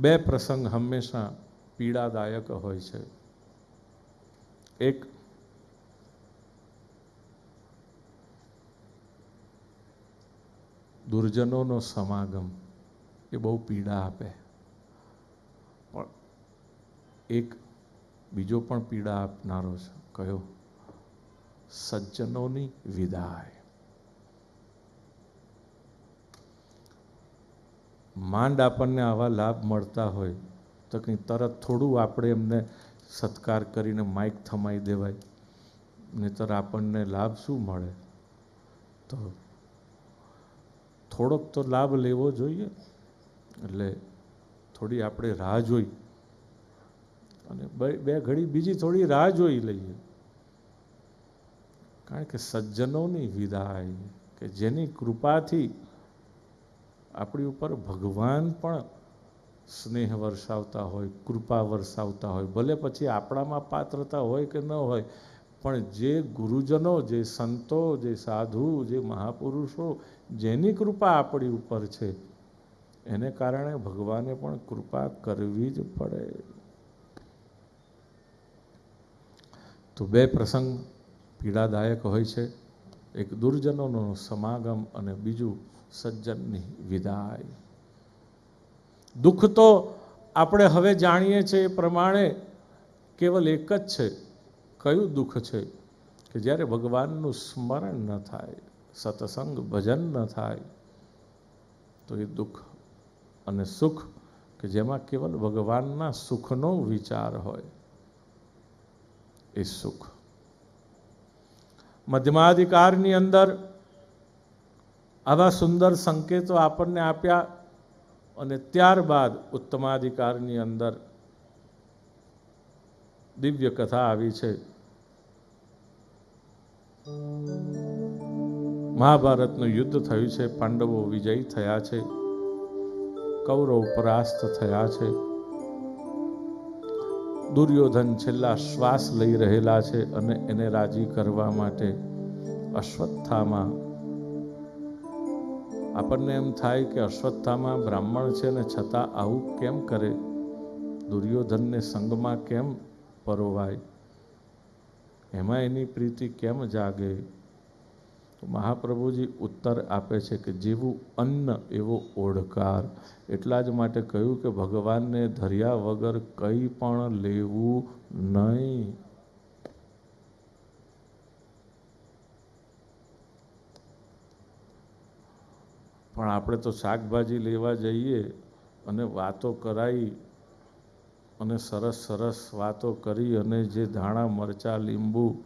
બે પ્રસંગ હંમેશા પીડાદાયક હોય છે. એક, દુર્જનોનો સમાગમ એ બહુ પીડા આપે. પણ એક, બીજો પણ પીડા આપનારો છે. કયો? સજ્જનોની વિદાય. માંડ આપણને આવા લાભ મળતા હોય તો કંઈ તરત થોડું આપણે એમને સત્કાર કરીને માઇક થમાઈ દેવાય. નહીતર આપણને લાભ શું મળે? તો થોડોક તો લાભ લેવો જોઈએ. એટલે થોડી આપણે રાહ જોઈ. અને બે ઘડી બીજી થોડી રાહ જોઈ લઈએ. કારણ કે સજ્જનોની વિદાય કે જેની કૃપાથી આપણી ઉપર ભગવાન પણ સ્નેહ વરસાવતા હોય, કૃપા વરસાવતા હોય, ભલે પછી આપણામાં પાત્રતા હોય કે ન હોય, પણ જે ગુરુજનો, જે સંતો, જે સાધુ, જે મહાપુરુષો જેની કૃપા આપણી ઉપર છે, એને કારણે ભગવાને પણ કૃપા કરવી જ પડે. તો બે પ્રસંગ પીડાદાયક હોય છે. એક દુર્જનોનો સમાગમ અને બીજું સજ્જનની વિદાય. દુઃખ તો આપણે હવે જાણીએ છીએ એ પ્રમાણે કેવલ એક જ છે. કયું દુઃખ છે? કે જ્યારે ભગવાનનું સ્મરણ ન થાય, સત્સંગ ભજન ન થાય, તો એ દુઃખ અને સુખ, કે જેમાં કેવલ ભગવાનના સુખનો વિચાર હોય, એ સુખ. મધ્યમાધિકારની અંદર આવા સુંદર સંકેતો આપણને આપ્યા અને ત્યારબાદ ઉત્તમાધિકારની અંદર દિવ્ય કથા આવી છે. મહાભારતનું યુદ્ધ થયું છે, પાંડવો વિજયી થયા છે, કૌરવ પરાસ્ત થયા છે. દુર્યોધન છેલ્લા શ્વાસ લઈ રહેલા છે અને એને રાજી કરવા માટે અશ્વત્થામાં આપણને એમ થાય કે અશ્વત્થામાં બ્રાહ્મણ છે ને છતાં આવું કેમ કરે? દુર્યોધનને સંગમાં કેમ પરોવાય? એમાં એની પ્રીતિ કેમ જાગે? તો મહાપ્રભુજી ઉત્તર આપે છે કે જેવું અન્ન એવો ઓઢકાર એટલા જ માટે કહ્યું કે ભગવાનને ધર્યા વગર કંઈ પણ લેવું નહીં. પણ આપણે તો શાકભાજી લેવા જઈએ અને વાતો કરાઈ અને સરસ સરસ વાતો કરી અને જે ધાણા, મરચાં, લીંબુ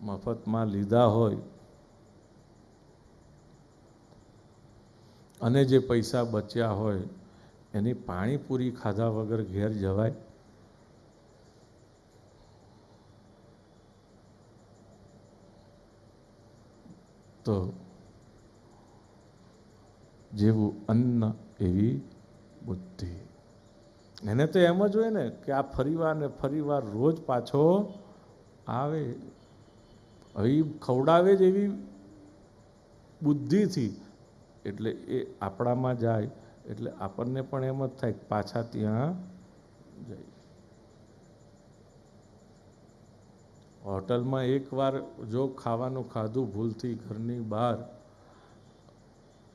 મફતમાં લીધા હોય અને જે પૈસા બચ્યા હોય, એની પાણીપુરી ખાધા વગર ઘેર જવાય? તો જેવું અન્ન એવી બુદ્ધિ. એને તો એમ જ હોય ને કે આ ફરીવાર ને ફરીવાર રોજ પાછો આવે હવે ખવડાવે જ એવી બુદ્ધિથી. એટલે એ આપણામાં જાય, એટલે આપણને પણ એમ જ થાય પાછા ત્યાં જાય. હોટલમાં એકવાર જો ખાવાનું ખાધું ભૂલથી ઘરની બહાર,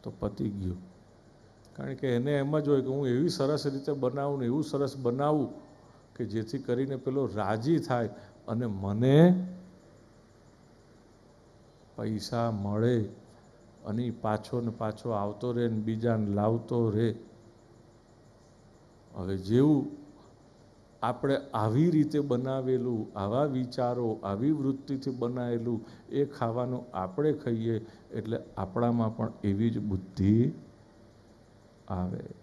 તો પતી ગયું. કારણ કે એને એમ જ હોય કે હું એવી સરસ રીતે બનાવું ને એવું સરસ બનાવું કે જેથી કરીને પેલો રાજી થાય અને મને પૈસા મળે અને પાછો ને પાછો આવતો રહે ને બીજાને લાવતો રહે. હવે જેવું આપણે આવી રીતે બનાવેલું, આવા વિચારો, આવી વૃત્તિથી બનાવેલું, એ ખાવાનું આપણે ખાઈએ એટલે આપણામાં પણ એવી જ બુદ્ધિ આવે.